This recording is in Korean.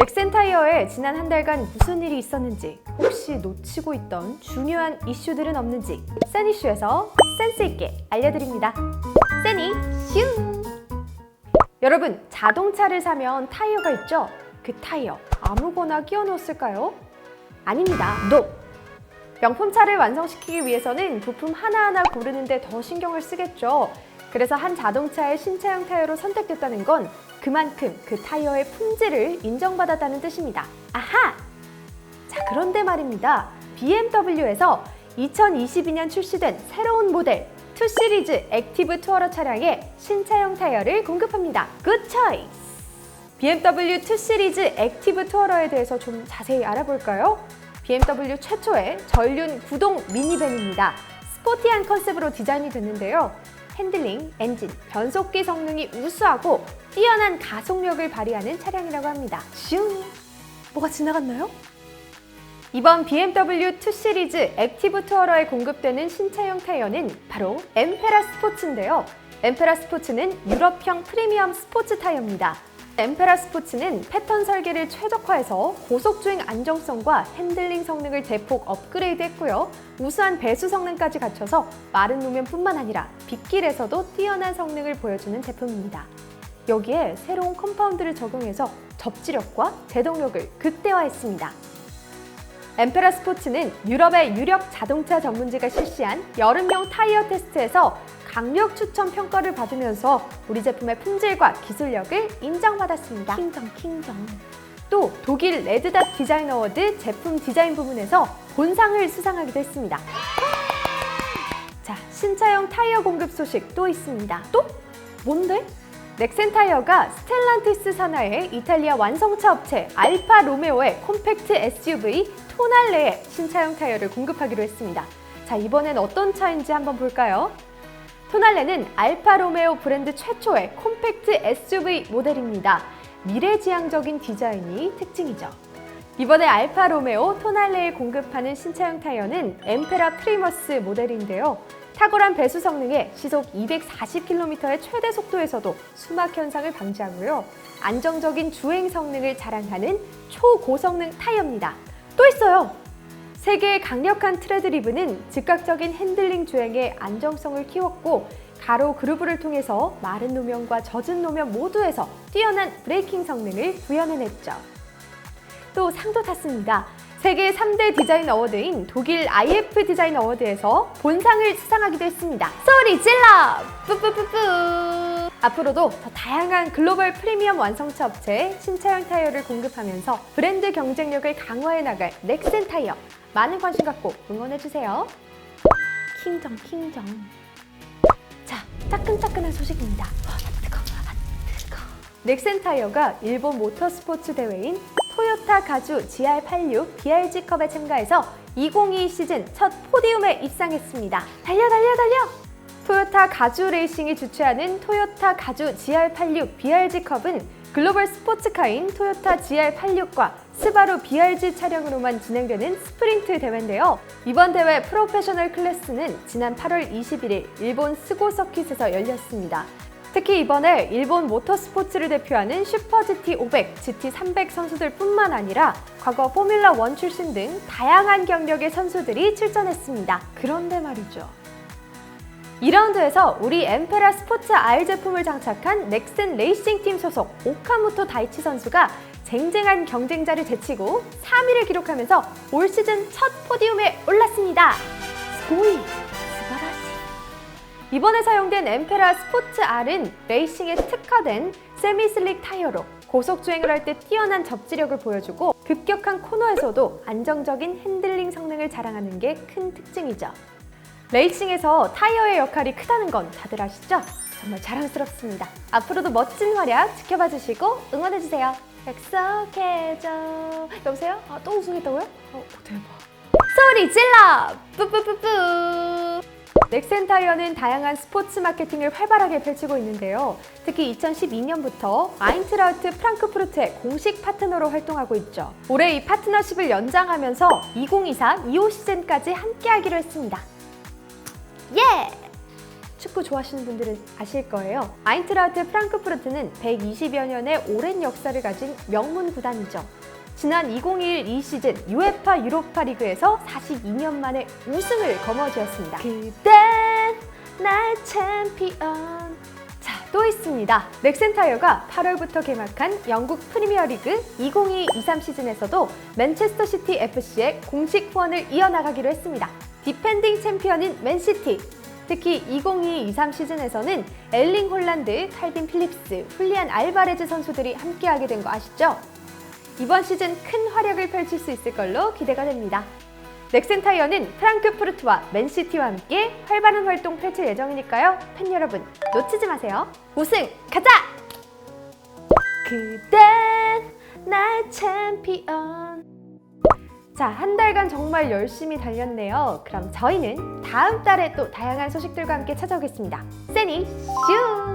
넥센 타이어에 지난 한 달간 무슨 일이 있었는지 혹시 놓치고 있던 중요한 이슈들은 없는지 세니슈에서 센스 있게 알려드립니다. 세니 슈! 여러분 자동차를 사면 타이어가 있죠? 그 타이어 아무거나 끼워 넣었을까요? 아닙니다. NO! 명품 차를 완성시키기 위해서는 부품 하나하나 고르는데 더 신경을 쓰겠죠. 그래서 한 자동차의 신차형 타이어로 선택됐다는 건 그만큼 그 타이어의 품질을 인정받았다는 뜻입니다. 아하! 자, 그런데 말입니다. BMW에서 2022년 출시된 새로운 모델 2 시리즈 액티브 투어러 차량에 신차형 타이어를 공급합니다. 굿 초이스! BMW 2 시리즈 액티브 투어러에 대해서 좀 자세히 알아볼까요? BMW 최초의 전륜 구동 미니밴입니다. 스포티한 컨셉으로 디자인이 됐는데요. 핸들링, 엔진, 변속기 성능이 우수하고 뛰어난 가속력을 발휘하는 차량이라고 합니다. 슝! 뭐가 지나갔나요? 이번 BMW 2 시리즈 액티브 투어러에 공급되는 신차형 타이어는 바로 엠페라 스포츠인데요. 엠페라 스포츠는 유럽형 프리미엄 스포츠 타이어입니다. 엠페라 스포츠는 패턴 설계를 최적화해서 고속주행 안정성과 핸들링 성능을 대폭 업그레이드했고요. 우수한 배수 성능까지 갖춰서 마른路面뿐만 아니라 빗길에서도 뛰어난 성능을 보여주는 제품입니다. 여기에 새로운 컴파운드를 적용해서 접지력과 제동력을 극대화했습니다. 엠페라 스포츠는 유럽의 유력 자동차 전문지가 실시한 여름용 타이어 테스트에서 강력 추천 평가를 받으면서 우리 제품의 품질과 기술력을 인정받았습니다. 킹정 킹정. 또 독일 레드닷 디자인 어워드 제품 디자인 부문에서 본상을 수상하기도 했습니다. 자, 신차형 타이어 공급 소식 또 있습니다. 또? 뭔데? 넥센 타이어가 스텔란티스 산하의 이탈리아 완성차 업체 알파 로메오의 콤팩트 SUV 토날레에 신차형 타이어를 공급하기로 했습니다. 자, 이번엔 어떤 차인지 한번 볼까요? 토날레는 알파 로메오 브랜드 최초의 콤팩트 SUV 모델입니다. 미래지향적인 디자인이 특징이죠. 이번에 알파 로메오 토날레에 공급하는 신차형 타이어는 엠페라 프리머스 모델인데요. 탁월한 배수 성능에 시속 240km의 최대 속도에서도 수막 현상을 방지하고요. 안정적인 주행 성능을 자랑하는 초고성능 타이어입니다. 또 있어요. 세계의 강력한 트레드리브는 즉각적인 핸들링 주행의 안정성을 키웠고 가로 그루브를 통해서 마른 노면과 젖은 노면 모두에서 뛰어난 브레이킹 성능을 구현해냈죠. 또 상도 탔습니다. 세계 3대 디자인 어워드인 독일 IF 디자인 어워드에서 본상을 수상하기도 했습니다. 소리 질러! 뿌뿌뿌뿌! 앞으로도 더 다양한 글로벌 프리미엄 완성차 업체에 신차형 타이어를 공급하면서 브랜드 경쟁력을 강화해 나갈 넥센 타이어 많은 관심 갖고 응원해주세요. 킹정 킹정 자 따끈따끈한 소식입니다. 아, 뜨거, 아, 뜨거. 넥센 타이어가 일본 모터스포츠 대회인 토요타 가주 GR86 BRG컵에 참가해서 2022 시즌 첫 포디움에 입상했습니다. 달려 달려 달려! 토요타 가주 레이싱이 주최하는 토요타 가주 GR86 BRG컵은 글로벌 스포츠카인 토요타 GR86과 스바루 BRG 차량으로만 진행되는 스프린트 대회인데요. 이번 대회 프로페셔널 클래스는 지난 8월 21일 일본 스고 서킷에서 열렸습니다. 특히 이번에 일본 모터스포츠를 대표하는 슈퍼 GT 500, GT 300 선수들뿐만 아니라 과거 포뮬러 1 출신 등 다양한 경력의 선수들이 출전했습니다. 그런데 말이죠. 2라운드에서 우리 엠페라 스포츠 R 제품을 장착한 넥슨 레이싱 팀 소속 오카모토 다이치 선수가 쟁쟁한 경쟁자를 제치고 3위를 기록하면서 올 시즌 첫 포디움에 올랐습니다. 스고이! 스바라시! 이번에 사용된 엠페라 스포츠 R은 레이싱에 특화된 세미 슬릭 타이어로 고속 주행을 할 때 뛰어난 접지력을 보여주고 급격한 코너에서도 안정적인 핸들링 성능을 자랑하는 게 큰 특징이죠. 레이싱에서 타이어의 역할이 크다는 건 다들 아시죠? 정말 자랑스럽습니다. 앞으로도 멋진 활약 지켜봐 주시고 응원해 주세요. 약속해줘. 여보세요? 아, 또 우승했다고요? 어, 대박. 소리 질러! 뿌뿌뿌뿌! 넥센 타이어는 다양한 스포츠 마케팅을 활발하게 펼치고 있는데요. 특히 2012년부터 아인트라우트 프랑크푸르트의 공식 파트너로 활동하고 있죠. 올해 이 파트너십을 연장하면서 2023-25 시즌까지 함께하기로 했습니다. 예! 축구 좋아하시는 분들은 아실 거예요. 아인트라우트 프랑크푸르트는 120여 년의 오랜 역사를 가진 명문 구단이죠. 지난 2021이 시즌 UEFA 유로파 리그에서 42년 만에 우승을 거머쥐었습니다. 그댄 나의 챔피언. 자, 또 있습니다. 넥센타이어가 8월부터 개막한 영국 프리미어리그 2022-23 시즌에서도 맨체스터 시티 FC의 공식 후원을 이어나가기로 했습니다. 디펜딩 챔피언인 맨시티. 특히 2022-23 시즌에서는 엘링 홀란드, 칼빈 필립스, 훌리안 알바레즈 선수들이 함께하게 된 거 아시죠? 이번 시즌 큰 활약을 펼칠 수 있을 걸로 기대가 됩니다. 넥센타이어는 프랑크푸르트와 맨시티와 함께 활발한 활동 펼칠 예정이니까요. 팬 여러분 놓치지 마세요. 우승 가자! 그댄 나의 챔피언. 자, 한 달간 정말 열심히 달렸네요. 그럼 저희는 다음 달에 또 다양한 소식들과 함께 찾아오겠습니다. 세니 슈!